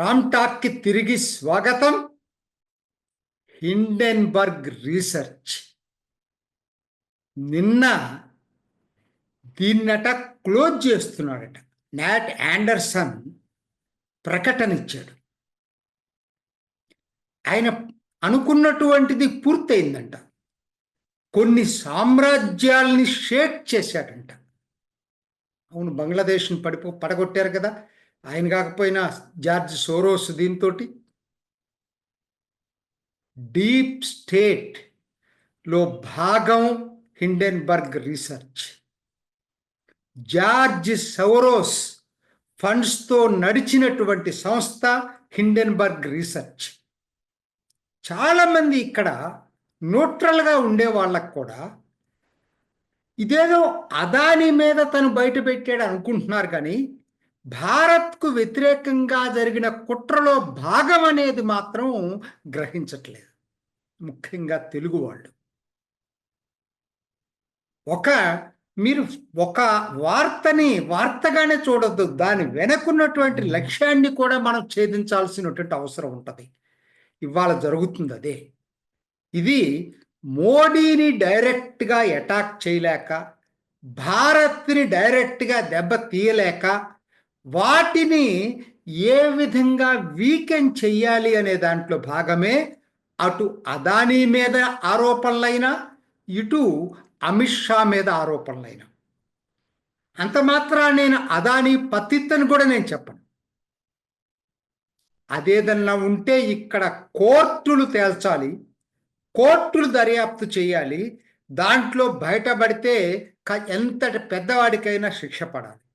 రామ్టాక్కి తిరిగి స్వాగతం. Hindenburg research. నిన్న దీన్నట క్లోజ్ చేస్తున్నాడట. నాట్ యాండర్సన్ ప్రకటన ఇచ్చాడు ఆయన అనుకున్నటువంటిది పూర్తయిందంట. కొన్ని సామ్రాజ్యాల్ని షేక్ చేశాడంట. అవును బంగ్లాదేశ్ని పడిపో పడగొట్టారు కదా. ఆయన కాకపోయినా జార్జ్ సోరోస్ దీంతో డీప్ స్టేట్లో భాగం హిండెన్బర్గ్ రీసెర్చ్. జార్జ్ సౌరోస్ ఫండ్స్తో నడిచినటువంటి సంస్థ హిండెన్బర్గ్ రీసెర్చ్. చాలామంది ఇక్కడ న్యూట్రల్గా ఉండే వాళ్ళకు కూడా ఇదేదో అదాని మీద తను బయట పెట్టాడు అనుకుంటున్నారు కానీ భారత్కు వ్యతిరేకంగా జరిగిన కుట్రలో భాగం అనేది మాత్రం గ్రహించట్లేదు. ముఖ్యంగా తెలుగు వాళ్ళు. ఒక మీరు ఒక వార్తని వార్తగానే చూడొద్దు దాని వెనకున్నటువంటి లక్ష్యాన్ని కూడా మనం ఛేదించాల్సినటువంటి అవసరం ఉంటుంది. ఇవాళ జరుగుతుంది అదే. ఇది మోడీని డైరెక్ట్గా అటాక్ చేయలేక భారత్ని డైరెక్ట్గా దెబ్బ తీయలేక వాటిని ఏ విధంగా వీకెండ్ చెయ్యాలి అనే దాంట్లో భాగమే అటు అదానీ మీద ఆరోపణలైనా ఇటు అమిత్ షా మీద ఆరోపణలైనా. అంత మాత్రాన నేను అదానీ పతిత్తని కూడా నేను చెప్పను. అదేదన్నా ఉంటే ఇక్కడ కోర్టులు తేల్చాలి కోర్టులు దర్యాప్తు చేయాలి దాంట్లో బయటపడితే ఎంతటి పెద్దవాడికైనా శిక్ష పడాలి.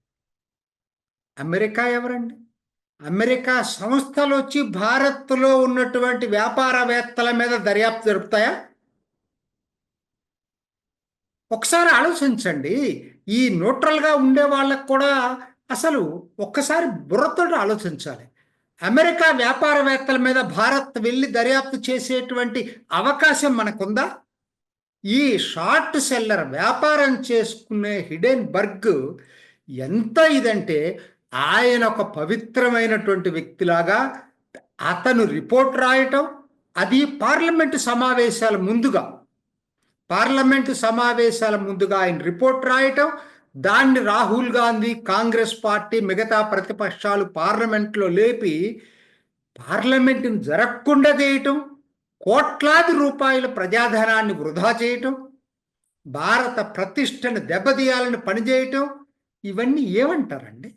అమెరికా ఎవరండి? అమెరికా సంస్థలు వచ్చి భారత్లో ఉన్నటువంటి వ్యాపారవేత్తల మీద దర్యాప్తు జరుపుతాయా? ఒకసారి ఆలోచించండి. ఈ న్యూట్రల్గా ఉండే వాళ్ళకు కూడా అసలు ఒక్కసారి బుర్రతో ఆలోచించాలి. అమెరికా వ్యాపారవేత్తల మీద భారత్ వెళ్ళి దర్యాప్తు చేసేటువంటి అవకాశం మనకుందా? ఈ షార్ట్ సెల్లర్ వ్యాపారం చేసుకునే హిడెన్ బర్గ్ ఎంత ఇదంటే ఆయన ఒక పవిత్రమైనటువంటి వ్యక్తిలాగా అతను రిపోర్ట్ రాయటం అది పార్లమెంటు సమావేశాల ముందుగా పార్లమెంటు సమావేశాల ముందుగా ఆయన రిపోర్ట్ రాయటం దాన్ని రాహుల్ గాంధీ కాంగ్రెస్ పార్టీ మిగతా ప్రతిపక్షాలు పార్లమెంట్లో లేపి పార్లమెంటును జరగకుండా చేయటం కోట్లాది రూపాయల ప్రజాధనాన్ని వృధా చేయటం భారత ప్రతిష్టను దెబ్బతీయాలని పనిచేయటం ఇవన్నీ ఏమంటారండి?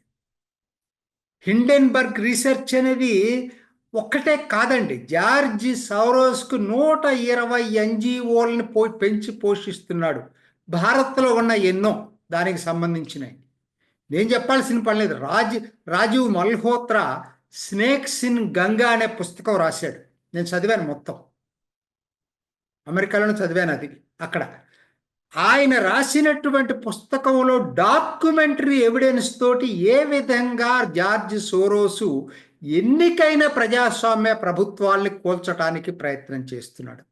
హిండెన్బర్గ్ రీసెర్చ్ అనేది ఒక్కటే కాదండి. జార్జ్ సౌరోస్కు నూట ఇరవై ఎన్జిఓలను పో పెంచి పోషిస్తున్నాడు. భారత్లో ఉన్న ఎన్నో దానికి సంబంధించినవి. నేను చెప్పాల్సిన పని లేదు. రాజ్ రాజీవ్ మల్హోత్రా స్నేక్స్ ఇన్ గంగా అనే పుస్తకం రాశాడు. నేను చదివాను మొత్తం. అమెరికాలోనే చదివాను అది. అక్కడ. ఆయన రాసినటువంటి పుస్తకంలో డాక్యుమెంటరీ ఎవిడెన్స్ తోటి ఏ విధంగా జార్జ్ సోరోసు ఎన్నికైన ప్రజాస్వామ్య ప్రభుత్వాల్ని కూల్చడానికి ప్రయత్నం చేస్తున్నాడు?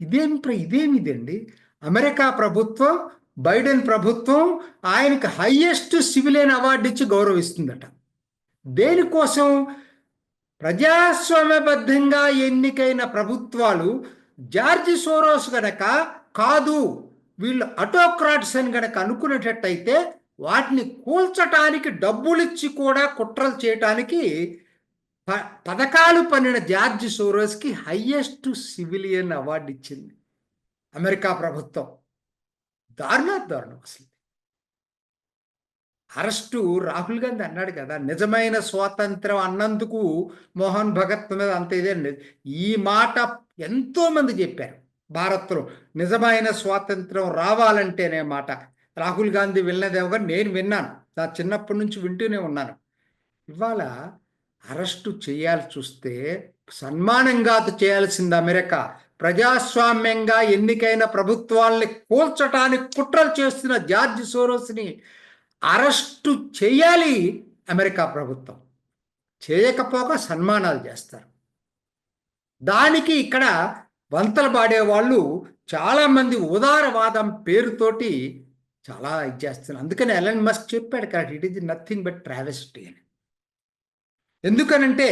ఇదేం ఇదేమిదండి అమెరికా ప్రభుత్వం బైడెన్ ప్రభుత్వం ఆయనకి హయ్యెస్ట్ సివిలియన్ అవార్డు ఇచ్చి గౌరవిస్తుందట. దేనికోసం? ప్రజాస్వామ్యబద్ధంగా ఎన్నికైన ప్రభుత్వాలు జార్జి సోరోస్ గనక కాదు వీళ్ళు అటోక్రాట్స్ అని గనక అనుకునేటట్టయితే వాటిని కూల్చటానికి డబ్బులిచ్చి కూడా కుట్రలు చేయటానికి ప పథకాలు పన్నిన జార్జ్ సోరోస్కి హయ్యెస్ట్ సివిలియన్ అవార్డు ఇచ్చింది అమెరికా ప్రభుత్వం. దారుణ దారుణం అసలు. అరెస్టు రాహుల్ గాంధీ అన్నాడు కదా నిజమైన స్వాతంత్రం అన్నందుకు మోహన్ భగత్ మీద అంత ఇదే ఈ మాట ఎంతోమంది చెప్పారు. భారత్లో నిజమైన స్వాతంత్రం రావాలంటేనే మాట. రాహుల్ గాంధీ విన్నదేమో నేను విన్నాను. నా చిన్నప్పటి నుంచి వింటూనే ఉన్నాను. ఇవాళ అరెస్టు చేయాల్సి చూస్తే సన్మానంగా చేయాల్సింది అమెరికా. ప్రజాస్వామ్యంగా ఎన్నికైన ప్రభుత్వాల్ని కూల్చటానికి కుట్రలు చేస్తున్న జార్జ్ సోరోస్ని అరెస్టు చేయాలి అమెరికా ప్రభుత్వం. చేయకపోక సన్మానాలు చేస్తారు. దానికి ఇక్కడ వంతలు పాడేవాళ్ళు చాలామంది ఉదారవాదం పేరుతోటి చాలా ఇది చేస్తున్నారు. అందుకని ఎలన్ మస్క్ చెప్పాడు correct it is nothing but travesty అని. ఎందుకనంటే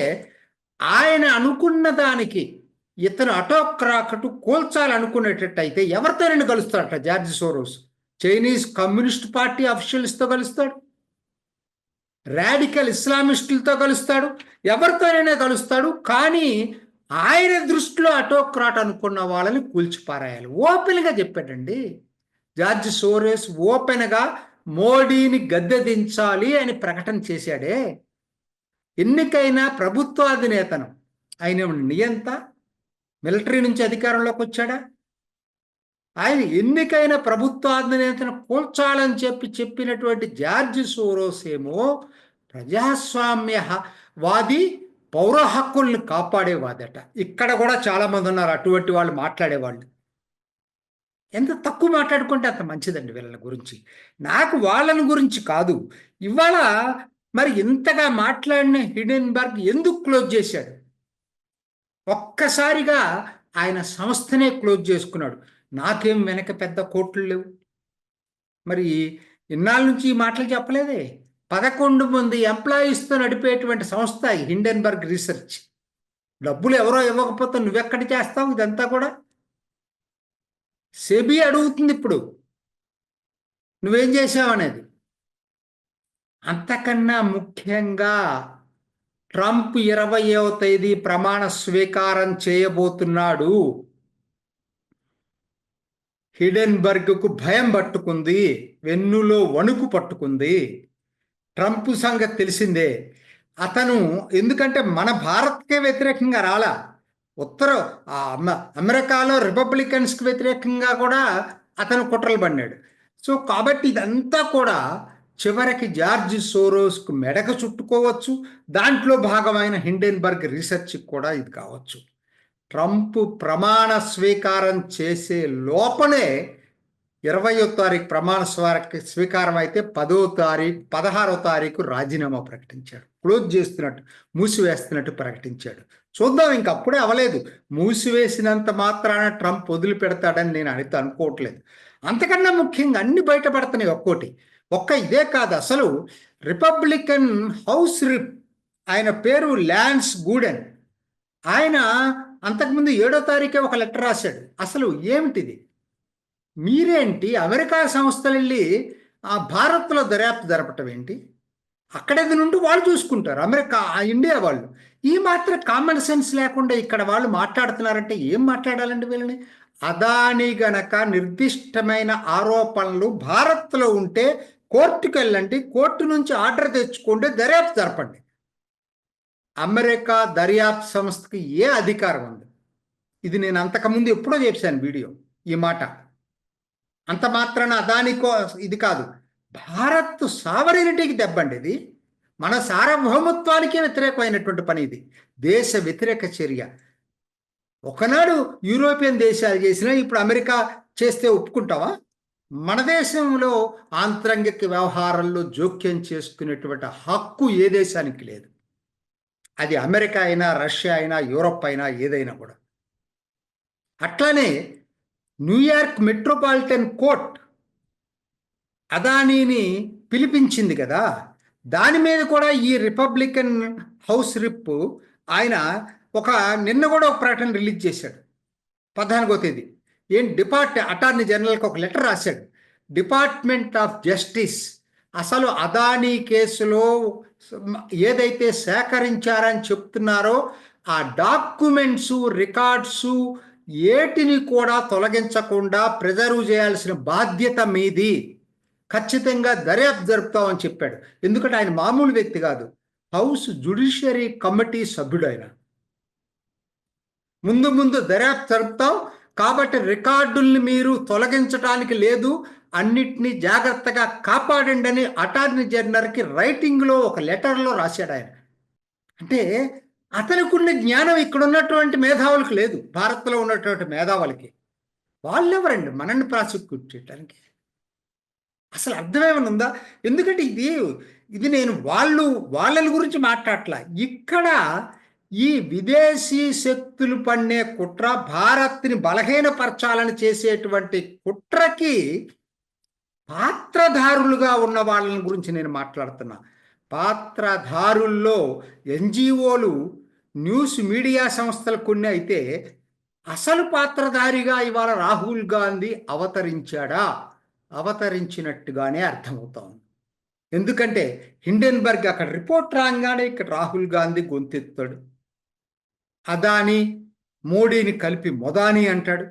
ఆయన అనుకున్న దానికి ఇతను అటోక్రాకటు కూల్చాలనుకునేటట్టయితే ఎవరితోనైనా కలుస్తాడట George Soros. Chinese communist party అఫీషియల్స్తో కలుస్తాడు. రాడికల్ ఇస్లామిస్టులతో కలుస్తాడు. ఎవరితోనైనా కలుస్తాడు. కానీ ఆయన దృష్టిలో అటోక్రాట్ అనుకున్న వాళ్ళని కూల్చిపారాయాలి. ఓపెన్గా చెప్పాడండి. జార్జ్ సోరేస్ ఓపెన్గా మోడీని గద్దె దించాలి అని ప్రకటన చేశాడే. ఎన్నికైన ప్రభుత్వాధినేతను ఆయన నియంత మిలిటరీ నుంచి అధికారంలోకి వచ్చాడా? ఆయన ఎన్నికైన ప్రభుత్వాధినేతను కూల్చాలని చెప్పి చెప్పినటువంటి జార్జ్ సోరోస్ ఏమో ప్రజాస్వామ్య వాది పౌర హక్కుల్ని కాపాడేవాదట. ఇక్కడ కూడా చాలా మంది ఉన్నారు అటువంటి వాళ్ళు మాట్లాడేవాళ్ళు. ఎంత తక్కువ మాట్లాడుకుంటే అంత మంచిదండి వీళ్ళ గురించి. నాకు వాళ్ళని గురించి కాదు. ఇవాళ మరి ఇంతగా మాట్లాడిన హిడెన్బర్గ్ ఎందుకు క్లోజ్ చేశాడు? ఒక్కసారిగా ఆయన సంస్థనే క్లోజ్ చేసుకున్నాడు. నాకేం వెనక పెద్ద కోట్లు లేవు. మరి ఇన్నాళ్ళ నుంచి ఈ మాటలు చెప్పలేదే? పదకొండు మంది ఎంప్లాయీస్తో నడిపేటువంటి సంస్థ హిండెన్బర్గ్ రీసెర్చ్ డబ్బులు ఎవరో ఇవ్వకపోతే నువ్వెక్కడ చేస్తావు ఇదంతా కూడా? సెబీ అడుగుతుంది ఇప్పుడు. నువ్వేం చేసావు అనేది? అంతకన్నా ముఖ్యంగా ట్రంప్ ఇరవయవ తేదీ ప్రమాణ స్వీకారం చేయబోతున్నాడు. హిడెన్బర్గ్కు భయం పట్టుకుంది వెన్నులో వణుకు పట్టుకుంది. ట్రంప్ సంగతి తెలిసిందే. అతను ఎందుకంటే మన భారత్కే వ్యతిరేకంగా రాలా. ఉత్తర అమెరికాలో రిపబ్లికన్స్కి వ్యతిరేకంగా కూడా అతను కుట్రలు పడినాడు. సో కాబట్టి ఇదంతా కూడా చివరికి జార్జ్ సోరోస్కు మెడక చుట్టుకోవచ్చు. దాంట్లో భాగమైన హిండెన్బర్గ్ రీసెర్చ్ కూడా ఇది కావచ్చు. ట్రంప్ ప్రమాణ స్వీకారం చేసే లోపలే ఇరవయో తారీఖు ప్రమాణ స్వీకారం అయితే పదో తారీఖు పదహారో తారీఖు రాజీనామా ప్రకటించాడు. క్లోజ్ చేస్తున్నట్టు మూసివేస్తున్నట్టు ప్రకటించాడు. చూద్దాం ఇంకప్పుడే అవలేదు. మూసివేసినంత మాత్రాన ట్రంప్ వదిలిపెడతాడని నేను అడిగితే అనుకోవట్లేదు. అంతకన్నా ముఖ్యంగా అన్ని బయటపడుతున్నాయి ఒక్కోటి. ఒక్క ఇదే కాదు అసలు రిపబ్లికన్ హౌస్ రిప్ ఆయన పేరు ల్యాన్స్ గూడెన్. ఆయన అంతకుముందు ఏడో తారీఖే ఒక లెటర్ రాశాడు. అసలు ఏమిటిది? మీరేంటి? అమెరికా సంస్థలు వెళ్ళి ఆ భారత్లో దర్యాప్తు జరపటం ఏంటి? అక్కడేది నుండి వాళ్ళు చూసుకుంటారు. అమెరికా ఇండియా వాళ్ళు. ఈ మాత్రం కామన్ సెన్స్ లేకుండా ఇక్కడ వాళ్ళు మాట్లాడుతున్నారంటే ఏం మాట్లాడాలండి వీళ్ళని? అదాని గనక నిర్దిష్టమైన ఆరోపణలు భారత్లో ఉంటే కోర్టుకు వెళ్ళండి కోర్టు నుంచి ఆర్డర్ తెచ్చుకుంటే దర్యాప్తు జరపండి. అమెరికా దర్యాప్తు సంస్థకి ఏ అధికారం ఉంది? ఇది నేను అంతకుముందు ఎప్పుడో చెప్పాను వీడియో ఈ మాట. అంత మాత్రాన అదానికో ఇది కాదు. భారత్ సావరినిటీకి దెబ్బండి ఇది మన సార్వభౌమత్వానికే వ్యతిరేకమైనటువంటి పని ఇది. దేశ వ్యతిరేక చర్య. ఒకనాడు యూరోపియన్ దేశాలు చేసినా ఇప్పుడు అమెరికా చేస్తే ఒప్పుకుంటావా? మన దేశంలో ఆంతరంగిక వ్యవహారంలో జోక్యం చేసుకునేటువంటి హక్కు ఏ దేశానికి లేదు. అది అమెరికా అయినా రష్యా అయినా యూరప్ అయినా ఏదైనా కూడా. అట్లానే న్యూయార్క్ మెట్రోపాలిటన్ కోర్ట్ అదానీని పిలిపించింది కదా. దాని మీద కూడా ఈ రిపబ్లికన్ హౌస్ రిప్ ఆయన ఒక నిన్న కూడా ఒక ప్రకటన రిలీజ్ చేశాడు పద్నాలుగో తేదీ. ఏం డిపార్ట్ అటార్నీ జనరల్కి ఒక లెటర్ రాశాడు. డిపార్ట్మెంట్ ఆఫ్ జస్టిస్ అసలు అదానీ కేసులో ఏదైతే సేకరించారని చెప్తున్నారో ఆ డాక్యుమెంట్సు రికార్డ్సు ఏటిని కూడా తొలగించకుండా ప్రిజర్వ్ చేయాల్సిన బాధ్యత మీది. ఖచ్చితంగా దర్యాప్తు జరుపుతామని చెప్పాడు. ఎందుకంటే ఆయన మామూలు వ్యక్తి కాదు. హౌస్ జుడిషియరీ కమిటీ సభ్యుడు ఆయన ముందు ముందు దర్యాప్తు జరుపుతాం. కాబట్టి రికార్డుల్ని మీరు తొలగించడానికి లేదు. అన్నిటినీ జాగ్రత్తగా కాపాడండి అని అటార్నీ జనరల్కి రైటింగ్లో ఒక లెటర్లో రాశాడు ఆయన. అంటే అతనికి ఉన్న జ్ఞానం ఇక్కడ ఉన్నటువంటి మేధావులకు లేదు. భారత్లో ఉన్నటువంటి మేధావులకి. వాళ్ళెవరండి? మనల్ని ప్రాసిక్యూట్ చేయడానికి అసలు అర్థమేమైనా ఉందా? ఎందుకంటే ఇది ఇది నేను వాళ్ళు వాళ్ళని గురించి మాట్లాడట్లా. ఇక్కడ ఈ విదేశీ శక్తులు పన్నే కుట్ర భారత్ని బలహీనపరచాలని చేసేటువంటి కుట్రకి పాత్రధారులుగా ఉన్న వాళ్ళని గురించి నేను మాట్లాడుతున్నా. పాత్రధారుల్లో ఎన్జిఓలు న్యూస్ మీడియా సంస్థలు కొన్ని అయితే అసలు పాత్రధారిగా ఇవాళ రాహుల్ గాంధీ అవతరించాడా? అవతరించినట్టుగానే అర్థమవుతోంది. ఎందుకంటే హిండెన్బర్గ్ అక్కడ రిపోర్ట్ రాగానే ఇక్కడ రాహుల్ గాంధీ గొంతెత్తాడు. అదాని మోడీని కలిపి మొదాని అంటాడు.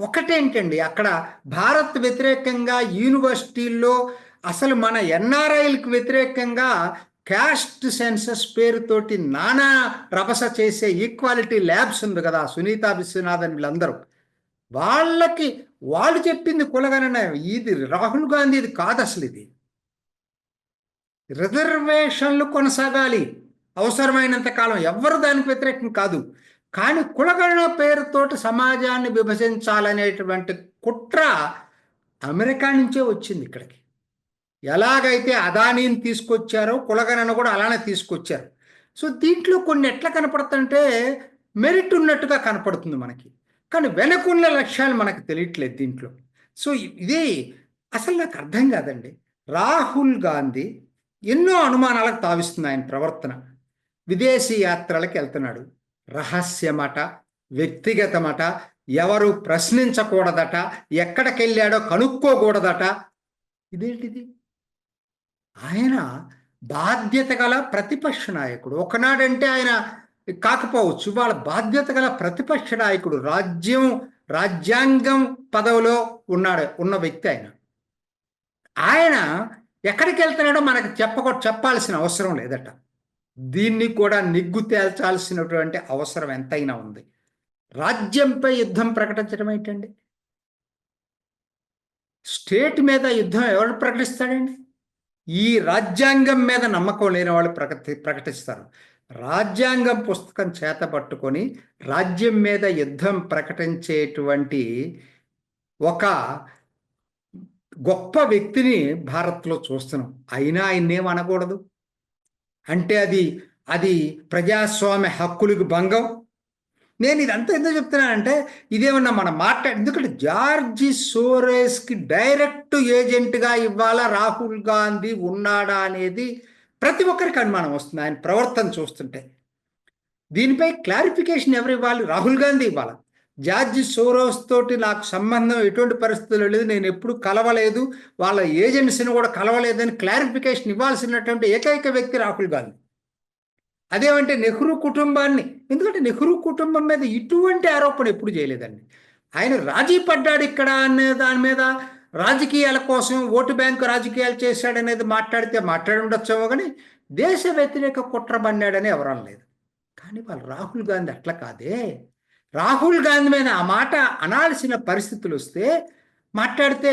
ఒకటేంటండి అక్కడ భారత్ వ్యతిరేకంగా యూనివర్సిటీల్లో అసలు మన ఎన్ఆర్ఐలకు వ్యతిరేకంగా క్యాస్ట్ సెన్సస్ పేరుతోటి నానా రభస చేసే ఈక్వాలిటీ ల్యాబ్స్ ఉంది కదా సునీత విశ్వనాథన్ వీళ్ళందరూ. వాళ్ళకి వాళ్ళు చెప్పింది కులగణన ఇది రాహుల్ గాంధీ ఇది కాదు అసలు ఇది. రిజర్వేషన్లు కొనసాగాలి. అవసరమైనంత కాలం ఎవ్వరు దానికి వ్యతిరేకం కాదు. కానీ కులగణన పేరుతోటి సమాజాన్ని విభజించాలనేటువంటి కుట్ర అమెరికా నుంచే వచ్చింది ఇక్కడికి. ఎలాగైతే అదానీని తీసుకొచ్చారో కులగనను కూడా అలానే తీసుకొచ్చారు. సో దీంట్లో కొన్ని ఎట్లా కనపడుతుంటే మెరిట్ ఉన్నట్టుగా కనపడుతుంది మనకి. కానీ వెనకున్న లక్ష్యాలు మనకు తెలియట్లేదు దీంట్లో. సో ఇది అసలు నాకు అర్థం కాదండి. రాహుల్ గాంధీ ఎన్నో అనుమానాలకు తావిస్తుంది ఆయన ప్రవర్తన. విదేశీ యాత్రలకు వెళ్తున్నాడు. రహస్యమట వ్యక్తిగతమట ఎవరు ప్రశ్నించకూడదట ఎక్కడికి వెళ్ళాడో కనుక్కోకూడదట. ఇదేంటిది? ఆయన బాధ్యత గల ప్రతిపక్ష నాయకుడు. ఒకనాడంటే ఆయన కాకపోవచ్చు. వాళ్ళ బాధ్యత గల ప్రతిపక్ష నాయకుడు రాజ్యం రాజ్యాంగం పదవిలో ఉన్నాడు ఉన్న వ్యక్తి ఆయన. ఆయన ఎక్కడికి వెళ్తున్నాడో మనకు చెప్పక చెప్పాల్సిన అవసరం లేదట. దీన్ని కూడా నిగ్గు తేల్చాల్సినటువంటి అవసరం ఎంతైనా ఉంది. రాజ్యంపై యుద్ధం ప్రకటించడం ఏంటండి? స్టేట్ మీద యుద్ధం ఎవరు ప్రకటిస్తాడండి? ఈ రాజ్యాంగం మీద నమ్మకం లేని వాళ్ళు ప్రకటి ప్రకటిస్తారు. రాజ్యాంగం పుస్తకం చేత పట్టుకొని రాజ్యం మీద యుద్ధం ప్రకటించేటువంటి ఒక గొప్ప వ్యక్తిని భారత్లో చూస్తున్నాం. అయినా ఆయన్నేం అనకూడదు. అంటే అది అది ప్రజాస్వామ్య హక్కులకు భంగం. నేను ఇదంతా ఎందుకు చెప్తున్నానంటే ఇదేమన్నా మనం మాట్లాడి ఎందుకంటే జార్జి సోరేస్కి డైరెక్ట్ ఏజెంట్గా ఇవ్వాలా రాహుల్ గాంధీ ఉన్నాడా అనేది ప్రతి ఒక్కరికి అనుమానం వస్తుంది ఆయన ప్రవర్తన చూస్తుంటే. దీనిపై క్లారిఫికేషన్ ఎవరు ఇవ్వాలి? రాహుల్ గాంధీ ఇవ్వాలి? జార్జి సోరోస్ తోటి నాకు సంబంధం ఎటువంటి పరిస్థితులు లేదు నేను ఎప్పుడు కలవలేదు వాళ్ళ ఏజెన్సీని కూడా కలవలేదని క్లారిఫికేషన్ ఇవ్వాల్సినటువంటి ఏకైక వ్యక్తి రాహుల్ గాంధీ. అదేమంటే నెహ్రూ కుటుంబాన్ని ఎందుకంటే నెహ్రూ కుటుంబం మీద ఇటువంటి ఆరోపణ ఎప్పుడు చేయలేదండి. ఆయన రాజీ పడ్డాడు ఇక్కడ అనే దాని మీద రాజకీయాల కోసం ఓటు బ్యాంకు రాజకీయాలు చేశాడనేది మాట్లాడితే మాట్లాడి ఉండొచ్చేమో కానీ దేశ వ్యతిరేక కుట్ర బండాడని ఎవరం లేదు. కానీ వాళ్ళు రాహుల్ గాంధీ అట్లా కాదే. రాహుల్ గాంధీ మీద ఆ మాట అనాల్సిన పరిస్థితులు వస్తే మాట్లాడితే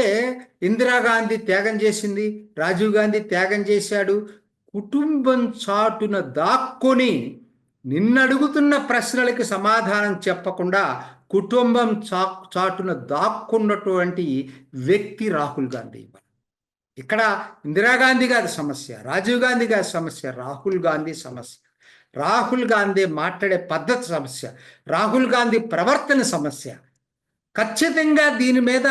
ఇందిరాగాంధీ త్యాగం చేసింది రాజీవ్ గాంధీ త్యాగం చేశాడు కుటుంబం చాటున దాక్కొని నిన్నడుగుతున్న ప్రశ్నలకి సమాధానం చెప్పకుండా కుటుంబం చా చాటున దాక్కున్నటువంటి వ్యక్తి రాహుల్ గాంధీ ఇక్కడ ఇందిరాగాంధీ గారి సమస్య రాజీవ్ గాంధీ గారి సమస్య రాహుల్ గాంధీ సమస్య. రాహుల్ గాంధీ మాట్లాడే పద్ధతి సమస్య రాహుల్ గాంధీ ప్రవర్తన సమస్య. ఖచ్చితంగా దీని మీద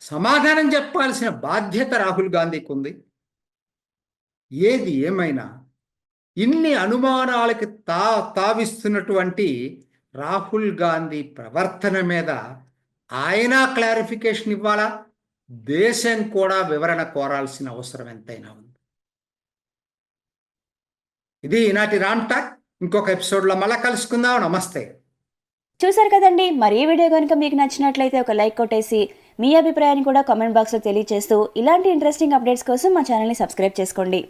సమాధానం చెప్పాల్సిన బాధ్యత రాహుల్ గాంధీకి ఉంది ఏది ఏమైనా ఇన్ని అనుమానాలకి తా తావిస్తున్నటువంటి రాహుల్ గాంధీ ప్రవర్తన మీద ఆయన క్లారిఫికేషన్ ఇవ్వాలా? దేశం కూడా వివరణ కోరాల్సిన అవసరం ఎంతైనా ఉంది. ఇది ఈనాటి రాంటాక్ ఇంకొక ఎపిసోడ్లో మళ్ళా కలుసుకుందాం. నమస్తే. చూసారు కదండి మరి ఈ వీడియో కనుక మీకు నచ్చినట్లయితే ఒక లైక్ కొట్టేసి మీ అభిప్రాయాన్ని కూడా కామెంట్ బాక్స్లో తెలియజేస్తూ ఇలాంటి ఇంట్రెస్టింగ్ అప్డేట్స్ కోసం మా ఛానల్ని సబ్స్క్రైబ్ చేసుకోండి.